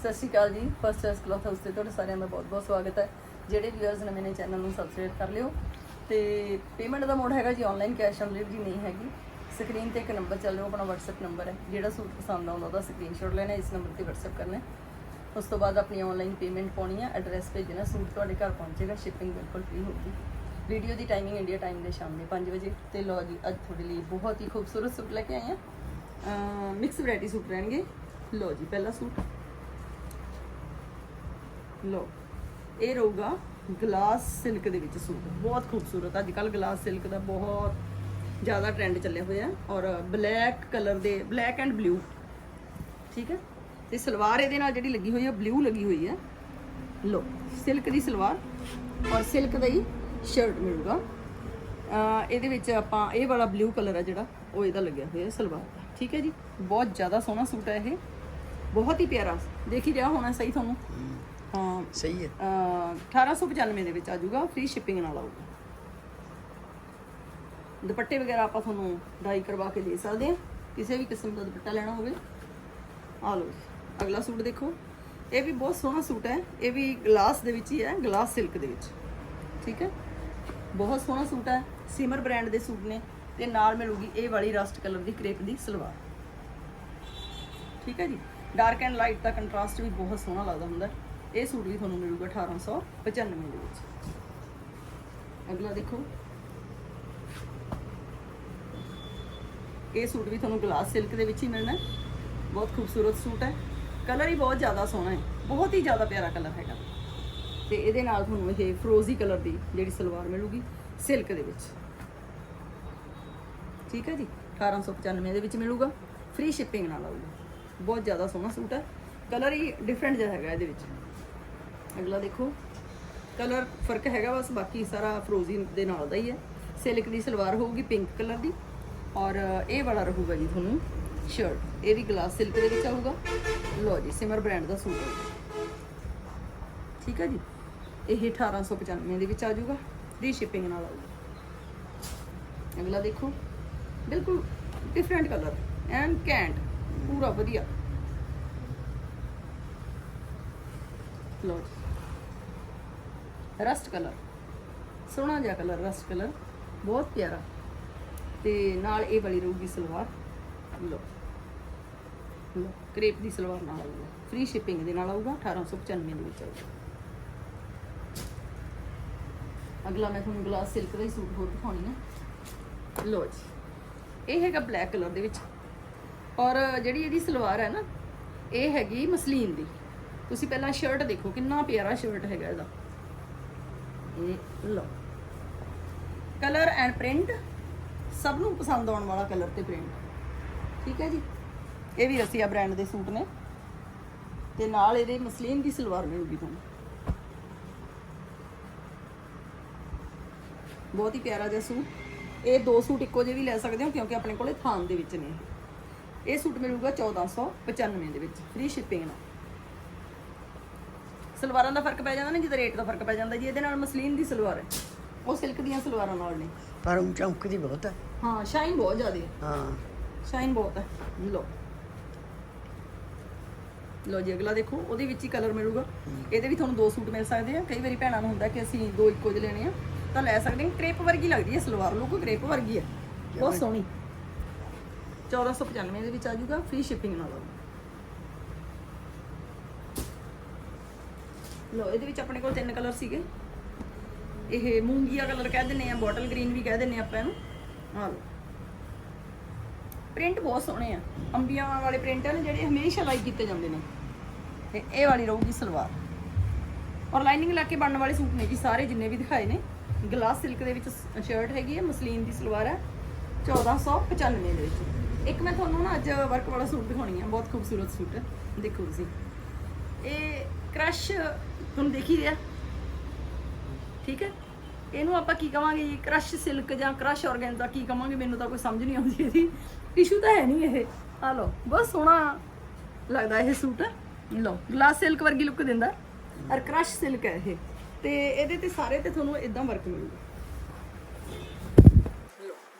ਸਤਿ ਸ਼੍ਰੀ ਅਕਾਲ ਜੀ। First S cloth house ਤੇ ਤੁਹਾਡੇ ਸਾਰਿਆਂ ਦਾ ਬਹੁਤ-ਬਹੁਤ ਸਵਾਗਤ ਹੈ। ਜਿਹੜੇ ਵਿਊਅਰਸ ਨਵੇਂ ਨੇ ਚੈਨਲ ਨੂੰ ਸਬਸਕ੍ਰਾਈਬ ਕਰ ਲਿਓ। ਤੇ ਪੇਮੈਂਟ ਦਾ ਮੋਡ ਹੈਗਾ ਜੀ ਆਨਲਾਈਨ ਕੈਸ਼ ਔਨ ਡਿਲੀਵਰੀ ਨਹੀਂ ਹੈਗੀ। ਸਕਰੀਨ ਤੇ ਇੱਕ ਨੰਬਰ ਚੱਲ ਰਿਹਾ ਉਹ ਆਪਣਾ WhatsApp ਨੰਬਰ ਹੈ। ਜਿਹੜਾ ਸੂਟ ਪਸੰਦ ਆਉਂਦਾ ਉਹਦਾ ਸਕਰੀਨਸ਼ਾਟ ਲੈਣਾ, ਇਸ ਨੰਬਰ ਤੇ WhatsApp ਕਰਨਾ ਉਸ ਤੋਂ ਬਾਅਦ ਆਪਣੀ ਆਨਲਾਈਨ ਪੇਮੈਂਟ ਪਾਉਣੀ ਹੈ ਐਡਰੈਸ ਭੇਜਣਾ ਸੂਟ ਤੁਹਾਡੇ ਘਰ ਪਹੁੰਚੇਗਾ ਸ਼ਿਪਿੰਗ ਬਿਲਕੁਲ ਫ੍ਰੀ ਹੋਊਗੀ। ਵੀਡੀਓ ਦੀ ਟਾਈਮਿੰਗ ਇੰਡੀਆ ਟਾਈਮ ਦੇ ਸ਼ਾਮ ਦੇ 5 ਵਜੇ। ਤੇ ਲੋ ਜੀ, ਅੱਜ ਤੁਹਾਡੇ ਲਈ ਬਹੁਤ ਹੀ ਖੂਬਸੂਰਤ ਸੂਟ ਲੈ ਕੇ ਆਏ ਹਾਂ। ਮਿਕਸ ਵੈਰਾਈਟੀ ਸੂਟ ਰਹਿਣਗੇ। ਲੋ ਜੀ, ਪਹਿਲਾ ਸੂਟ। ਲੋ ਇਹ ਰਹੂਗਾ ਗਲਾਸ ਸਿਲਕ ਦੇ ਵਿੱਚ ਸੂਟ। ਬਹੁਤ ਖੂਬਸੂਰਤ ਅੱਜ ਕੱਲ ਗਲਾਸ ਸਿਲਕ ਦਾ ਬਹੁਤ ਜ਼ਿਆਦਾ ਟ੍ਰੈਂਡ ਚੱਲਿਆ ਹੋਇਆ ਔਰ ਬਲੈਕ ਕਲਰ ਦੇ ਬਲੈਕ ਐਂਡ ਬਲੂ ਠੀਕ ਹੈ? ਤੇ ਸਲਵਾਰ ਇਹਦੇ ਨਾਲ ਜਿਹੜੀ ਲੱਗੀ ਹੋਈ ਹੈ ਬਲੂ ਲੱਗੀ ਹੋਈ ਹੈ। ਲੋ ਸਿਲਕ ਦੀ ਸਲਵਾਰ ਔਰ ਸਿਲਕ ਦਾ ਹੀ ਸ਼ਰਟ ਮਿਲੂਗਾ। ਇਹਦੇ ਵਿੱਚ ਆਪਾਂ ਇਹ ਵਾਲਾ ਬਲੂ ਕਲਰ ਹੈ ਜਿਹੜਾ, ਉਹ ਇਹਦਾ ਲੱਗਿਆ ਹੋਇਆ ਸਲਵਾਰ ਦਾ, ਠੀਕ ਹੈ ਜੀ? ਬਹੁਤ ਜ਼ਿਆਦਾ ਸੋਹਣਾ ਸੂਟ ਹੈ ਇਹ। ਬਹੁਤ ਹੀ ਪਿਆਰਾ। ਦੇਖੀ ਰਿਹਾ ਹੋਣਾ ਸਹੀ ਤੁਹਾਨੂੰ? ਹਾਂ। ਸਹੀ ਹੈ। ਅਹ 1895 ਦੇ ਵਿੱਚ ਆ ਜਾਊਗਾ ਫ੍ਰੀ ਸ਼ਿਪਿੰਗ ਨਾਲ ਆਊਗਾ। ਦੁਪੱਟੇ ਵਗੈਰਾ ਆਪਾਂ ਤੁਹਾਨੂੰ ਡਾਈ ਕਰਵਾ ਕੇ ਦੇ ਸਕਦੇ ਹਾਂ। ਕਿਸੇ ਵੀ ਕਿਸਮ ਦਾ ਦੁਪੱਟਾ ਲੈਣਾ ਹੋਵੇ। ਆ ਲਓ। ਅਗਲਾ ਸੂਟ ਦੇਖੋ। ਇਹ ਵੀ ਬਹੁਤ ਸੋਹਣਾ ਸੂਟ ਹੈ। ਇਹ ਵੀ ਗਲਾਸ ਦੇ ਵਿੱਚ ਹੀ ਹੈ ਗਲਾਸ ਸਿਲਕ ਦੇ ਵਿੱਚ। ਠੀਕ ਹੈ? ਬਹੁਤ ਸੋਹਣਾ ਸੂਟ ਹੈ। ਸਿਮਰ ਬ੍ਰਾਂਡ ਦੇ ਸੂਟ ਨੇ। ਤੇ ਨਾਲ ਮਿਲੂਗੀ ਇਹ ਵਾਲੀ ਰਸਟ ਕਲਰ ਦੀ ਕ੍ਰੇਪ ਦੀ ਸਲਵਾਰ। ਠੀਕ ਹੈ ਜੀ? ਡਾਰਕ ਐਂਡ ਲਾਈਟ ਦਾ ਕੰਟਰਾਸਟ ਵੀ ਬਹੁਤ ਸੋਹਣਾ ਲੱਗਦਾ ਹੁੰਦਾ ਹੈ। ਇਹ ਸੂਟ ਵੀ ਤੁਹਾਨੂੰ ਮਿਲੂਗਾ 1895 ਦੇ ਵਿੱਚ। ਅਗਲਾ ਦੇਖੋ। ਇਹ ਸੂਟ ਵੀ ਤੁਹਾਨੂੰ ਗਲਾਸ ਸਿਲਕ ਦੇ ਵਿੱਚ ਹੀ ਮਿਲਣਾ ਬਹੁਤ ਖੂਬਸੂਰਤ ਸੂਟ ਹੈ। ਕਲਰ ਹੀ ਬਹੁਤ ਜ਼ਿਆਦਾ ਸੋਹਣਾ ਹੈ। ਬਹੁਤ ਹੀ ਜ਼ਿਆਦਾ ਪਿਆਰਾ ਕਲਰ ਹੈਗਾ। ਤੇ ਇਹਦੇ ਨਾਲ ਤੁਹਾਨੂੰ ਇਹ ਫਰੋਜ਼ੀ ਕਲਰ ਦੀ ਜਿਹੜੀ ਸਲਵਾਰ ਮਿਲੂਗੀ ਸਿਲਕ ਦੇ ਵਿੱਚ। ਠੀਕ ਹੈ ਜੀ? 1895 ਦੇ ਵਿੱਚ ਮਿਲੂਗਾ। ਫ੍ਰੀ ਸ਼ਿਪਿੰਗ ਨਾਲ ਆਊਗਾ। ਬਹੁਤ ਜ਼ਿਆਦਾ ਸੋਹਣਾ ਸੂਟ ਹੈ। ਕਲਰ ਹੀ ਡਿਫਰੈਂਟ ਜਿਹਾ ਹੈਗਾ ਇਹਦੇ ਵਿੱਚ। ਅਗਲਾ ਦੇਖੋ। ਕਲਰ ਫ਼ਰਕ ਹੈਗਾ ਬਸ, ਬਾਕੀ ਸਾਰਾ ਫਰੋਜ਼ੀ ਦੇ ਨਾਲ ਦਾ ਹੀ ਹੈ। ਸਿਲਕ ਦੀ ਸਲਵਾਰ ਹੋਊਗੀ ਪਿੰਕ ਕਲਰ ਦੀ ਔਰ ਇਹ ਵਾਲਾ ਰਹੂਗਾ ਜੀ ਤੁਹਾਨੂੰ ਸ਼ਰਟ। ਇਹ ਵੀ ਗਲਾਸ ਸਿਲਕ ਦੇ ਵਿੱਚ ਆਊਗਾ। ਲੋ ਜੀ, ਸਿਮਰ ਬ੍ਰਾਂਡ ਦਾ ਸੂਟ ਹੈ। ਠੀਕ ਹੈ ਜੀ? ਇਹ 1895 ਦੇ ਵਿੱਚ ਆ ਜਾਊਗਾ। ਫ੍ਰੀ ਸ਼ਿਪਿੰਗ ਨਾਲ ਆਊਗਾ। ਅਗਲਾ ਦੇਖੋ। ਬਿਲਕੁਲ ਡਿਫਰੈਂਟ ਕਲਰ ਐਂਡ ਕੈਂਟ ਪੂਰਾ ਵਧੀਆ। ਲੋ ਜੀ। Rust colour. ਸੋਹਣਾ ਜਿਹਾ ਕਲਰ, ਰਸਟ ਕਲਰ। ਬਹੁਤ ਪਿਆਰਾ। ਤੇ ਨਾਲ ਇਹ ਵਾਲੀ ਰਹੂਗੀ ਸਲਵਾਰ। ਲੋ ਲੋ ਕ੍ਰੇਪ ਦੀ ਸਲਵਾਰ ਨਾਲ ਆਊਗਾ। ਫ੍ਰੀ ਸ਼ਿਪਿੰਗ ਦੇ ਨਾਲ ਆਊਗਾ 1895 ਦੇ ਵਿੱਚ ਆਊਗਾ। ਅਗਲਾ ਮੈਂ ਤੁਹਾਨੂੰ ਗਲਾਸ ਸਿਲਕ ਦਾ ਹੀ ਸੂਟ ਹੋਰ ਦਿਖਾਉਣੀ ਹੈ ਲੋ ਜੀ। ਇਹ ਹੈਗਾ ਬਲੈਕ ਕਲਰ ਦੇ ਵਿੱਚ। ਔਰ ਜਿਹੜੀ ਇਹਦੀ ਸਲਵਾਰ ਹੈ ਨਾ, ਇਹ ਹੈਗੀ ਮਸਲੀਨ ਦੀ। ਤੁਸੀਂ ਪਹਿਲਾਂ ਸ਼ਰਟ ਦੇਖੋ, ਕਿੰਨਾ ਪਿਆਰਾ ਸ਼ਰਟ ਹੈਗਾ ਇਹਦਾ। ਇਹ ਲੋ ਕਲਰ ਐਂਡ ਪ੍ਰਿੰਟ ਸਭ ਨੂੰ ਪਸੰਦ ਆਉਣ ਵਾਲਾ ਕਲਰ ਤੇ ਪ੍ਰਿੰਟ ਠੀਕ ਹੈ ਜੀ? ਇਹ ਵੀ ਰਸੀਆ ਬ੍ਰਾਂਡ ਦੇ ਸੂਟ ਨੇ। ਤੇ ਨਾਲ ਇਹਦੇ ਮਸਲੀਨ ਦੀ ਸਲਵਾਰ ਮਿਲੂਗੀ ਤੁਹਾਨੂੰ। ਬਹੁਤ ਹੀ ਪਿਆਰਾ ਜਿਹਾ ਸੂਟ। ਇਹ ਦੋ ਸੂਟ ਇੱਕੋ ਜਿਹੇ ਵੀ ਲੈ ਸਕਦੇ ਹੋ ਕਿਉਂਕਿ ਆਪਣੇ ਕੋਲੇ ਥਾਨ ਦੇ ਵਿੱਚ ਨੇ ਇਹ। ਇਹ ਸੂਟ ਮਿਲੂਗਾ 1495 ਦੇ ਵਿੱਚ। ਫ੍ਰੀ ਸ਼ਿਪਿੰਗ ਨਾਲ। ਸਲਵਾਰਾਂ ਦਾ ਫ਼ਰਕ ਪੈ ਜਾਂਦਾ ਨਾ ਜਿਹਦਾ ਰੇਟ ਦਾ ਫ਼ਰਕ ਪੈ ਜਾਂਦਾ ਜੀ ਇਹਦੇ ਨਾਲ ਮਸਲੀਨ ਦੀ ਸਲਵਾਰ ਹੈ। ਉਹ ਸਿਲਕ ਦੀਆਂ ਸਲਵਾਰਾਂ ਨਾਲ ਨੇ। ਪਰ ਉਹ ਚਮਕਦੀ ਬਹੁਤ ਹੈ। ਹਾਂ ਸ਼ਾਈਨ ਬਹੁਤ ਜ਼ਿਆਦਾ ਹੈ। ਹਾਂ। ਸ਼ਾਈਨ ਬਹੁਤ ਹੈ। ਲੋ ਲੋ ਜੀ ਅਗਲਾ ਦੇਖੋ ਉਹਦੇ ਵਿੱਚ ਹੀ ਕਲਰ ਮਿਲੂਗਾ। ਇਹਦੇ ਵੀ ਤੁਹਾਨੂੰ ਦੋ ਸੂਟ ਮਿਲ ਸਕਦੇ ਆ। ਕਈ ਵਾਰੀ ਭੈਣਾਂ ਨੂੰ ਹੁੰਦਾ ਕਿ ਅਸੀਂ ਦੋ ਇੱਕੋ ਜਿਹੇ ਲੈਣੇ ਆ ਤਾਂ ਲੈ ਸਕਦੇ ਹਾਂ। ਕ੍ਰੇਪ ਵਰਗੀ ਲੱਗਦੀ ਹੈ ਸਲਵਾਰ ਲੋਕੋ ਕ੍ਰੇਪ ਵਰਗੀ ਹੈ। ਬਹੁਤ ਸੋਹਣੀ। 1495 ਦੇ ਵਿੱਚ ਆ ਜਾਊਗਾ ਫ੍ਰੀ ਸ਼ਿਪਿੰਗ ਨਾਲ ਆਊਗਾ। ਲੋ ਇਹਦੇ ਵਿੱਚ ਆਪਣੇ ਕੋਲ ਤਿੰਨ ਕਲਰ ਸੀਗੇ। ਇਹ ਮੂੰਗੀਆ ਕਲਰ ਕਹਿ ਦਿੰਨੇ ਆ, ਬੋਟਲ ਗ੍ਰੀਨ ਵੀ ਕਹਿ ਦਿੰਨੇ ਆ ਆਪਾਂ ਇਹਨੂੰ। ਆ ਲਓ। ਪ੍ਰਿੰਟ ਬਹੁਤ ਸੋਹਣੇ ਆ। ਅੰਬੀਆਂ ਵਾਲੇ ਪ੍ਰਿੰਟ ਆ ਨੇ, ਜਿਹੜੇ ਹਮੇਸ਼ਾ ਲਾਈਕ ਕੀਤੇ ਜਾਂਦੇ ਨੇ। ਤੇ ਇਹ ਵਾਲੀ ਰਹੂਗੀ ਸਲਵਾਰ। ਔਰ ਲਾਈਨਿੰਗ ਲਾ ਕੇ ਬਣਨ ਵਾਲੇ ਸੂਟ ਨੇ ਜੀ, ਸਾਰੇ ਜਿੰਨੇ ਵੀ ਦਿਖਾਏ ਨੇ। ਗਲਾਸ ਸਿਲਕ ਦੇ ਵਿੱਚ ਸ਼ਰਟ ਹੈਗੀ ਹੈ ਮਸਲੀਨ ਦੀ ਸਲਵਾਰ ਹੈ 1495 ਦੇ ਵਿੱਚ। ਇੱਕ ਮੈਂ ਤੁਹਾਨੂੰ ਨਾ ਅੱਜ ਵਰਕ ਵਾਲਾ ਸੂਟ ਦਿਖਾਉਣੀ ਆ, ਬਹੁਤ ਖੂਬਸੂਰਤ ਸੂਟ। ਹੈ ਦੇਖੋ ਤੁਸੀਂ। ਇਹ ਕ੍ਰਸ਼ ਤੁਹਾਨੂੰ ਦੇਖ ਹੀ ਰਿਹਾ। ਠੀਕ ਹੈ? ਇਹਨੂੰ ਆਪਾਂ ਕੀ ਕਵਾਂਗੇ? ਜੀ ਕ੍ਰਸ਼ ਸਿਲਕ ਜਾਂ ਕ੍ਰਸ਼ ਆਰਗੈਂਜ਼ਾ ਕੀ ਕਵਾਂਗੇ? ਮੈਨੂੰ ਤਾਂ ਕੋਈ ਸਮਝ ਨਹੀਂ ਆਉਂਦੀ ਇਹਦੀ। ਟਿਸ਼ੂ ਤਾਂ ਹੈ ਨਹੀਂ ਇਹ। ਆ ਲਓ, ਬਹੁਤ ਸੋਹਣਾ ਲੱਗਦਾ ਇਹ ਸੂਟ। ਲਓ ਗਲਾਸ ਸਿਲਕ ਵਰਗੀ ਲੁੱਕ ਦਿੰਦਾ। ਔਰ ਕ੍ਰਸ਼ ਸਿਲਕ ਹੈ ਇਹ। ਤੇ ਇਹਦੇ ਤੇ ਸਾਰੇ ਤੇ ਤੁਹਾਨੂੰ ਇਦਾਂ ਵਰਕ ਮਿਲੂਗਾ।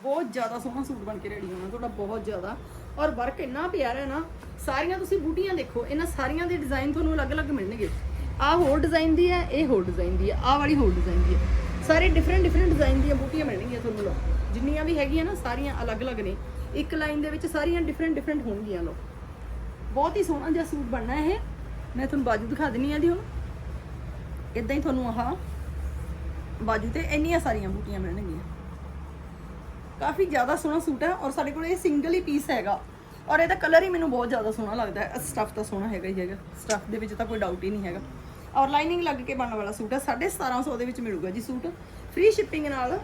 ਬਹੁਤ ਜ਼ਿਆਦਾ ਸੋਹਣਾ ਸੂਟ ਬਣ ਕੇ ਰੈਡੀ ਹੋਣਾ। ਤੁਹਾਡਾ ਬਹੁਤ ਜ਼ਿਆਦਾ ਔਰ ਵਰਕ ਇੰਨਾ ਪਿਆਰਾ ਹੈ ਨਾ, ਸਾਰੀਆਂ ਤੁਸੀਂ ਬੂਟੀਆਂ ਦੇਖੋ, ਇਹਨਾਂ ਸਾਰੀਆਂ ਦੇ ਡਿਜ਼ਾਈਨ ਤੁਹਾਨੂੰ ਅਲੱਗ-ਅਲੱਗ ਮਿਲਣਗੇ। ਆਹ ਹੋਰ ਡਿਜ਼ਾਈਨ ਦੀ ਹੈ, ਇਹ ਹੋਰ ਡਿਜ਼ਾਈਨ ਦੀ ਹੈ, ਆਹ ਵਾਲੀ ਹੋਰ ਡਿਜ਼ਾਈਨ ਦੀ ਹੈ। ਸਾਰੇ ਡਿਫਰੈਂਟ ਡਿਫਰੈਂਟ ਡਿਜ਼ਾਈਨ ਦੀਆਂ ਬੂਟੀਆਂ ਮਿਲਣਗੀਆਂ ਤੁਹਾਨੂੰ ਲੋ ਜਿੰਨੀਆਂ ਵੀ ਹੈਗੀਆਂ ਨਾ, ਸਾਰੀਆਂ ਅਲੱਗ-ਅਲੱਗ ਨੇ। ਇੱਕ ਲਾਈਨ ਦੇ ਵਿੱਚ ਸਾਰੀਆਂ ਡਿਫਰੈਂਟ ਡਿਫਰੈਂਟ ਹੋਣਗੀਆਂ ਲੋ ਬਹੁਤ ਹੀ ਸੋਹਣਾ ਜਿਹਾ ਸੂਟ ਬਣਨਾ ਇਹ। ਮੈਂ ਤੁਹਾਨੂੰ ਬਾਜੂ ਦਿਖਾ ਦਿੰਨੀ ਆ ਦੀ ਹੁਣ। ਇਦਾਂ ਹੀ ਤੁਹਾਨੂੰ ਆਹ ਬਾਜੂ ਤੇ ਇੰਨੀਆਂ ਸਾਰੀਆਂ ਬੂਟੀਆਂ ਮਿਲਣਗੀਆਂ। ਕਾਫੀ ਜ਼ਿਆਦਾ ਸੋਹਣਾ ਸੂਟ ਹੈ ਔਰ ਸਾਡੇ ਕੋਲ ਇਹ ਸਿੰਗਲ ਹੀ ਪੀਸ ਹੈਗਾ। ਔਰ ਇਹਦਾ ਕਲਰ ਹੀ ਮੈਨੂੰ ਬਹੁਤ ਜ਼ਿਆਦਾ ਸੋਹਣਾ ਲੱਗਦਾ ਹੈ। ਸਟਫ ਤਾਂ ਸੋਹਣਾ ਹੈਗਾ ਹੀ ਹੈਗਾ। ਸਟਫ ਦੇ ਵਿੱਚ ਤਾਂ ਕੋਈ ਡਾਊਟ ਹੀ ਨਹੀਂ ਹੈਗਾ। ਔਰ ਲਾਈਨਿੰਗ ਲੱਗ ਕੇ ਬਣਨ ਵਾਲਾ ਸੂਟ ਹੈ। 1750 ਦੇ ਵਿੱਚ ਮਿਲੂਗਾ ਜੀ ਸੂਟ। ਫ੍ਰੀ ਸ਼ਿਪਿੰਗ ਨਾਲ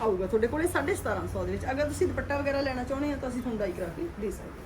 ਆਊਗਾ। ਤੁਹਾਡੇ ਕੋਲੇ 1750 ਦੇ ਵਿੱਚ। ਅਗਰ ਤੁਸੀਂ ਦੁਪੱਟਾ ਵਗੈਰਾ ਲੈਣਾ ਚਾਹੁੰਦੇ ਹੋ ਤਾਂ ਅਸੀਂ ਤੁਹਾਨੂੰ ਡਾਈ ਕਰਾ ਕੇ ਦੇ ਸਕਦੇ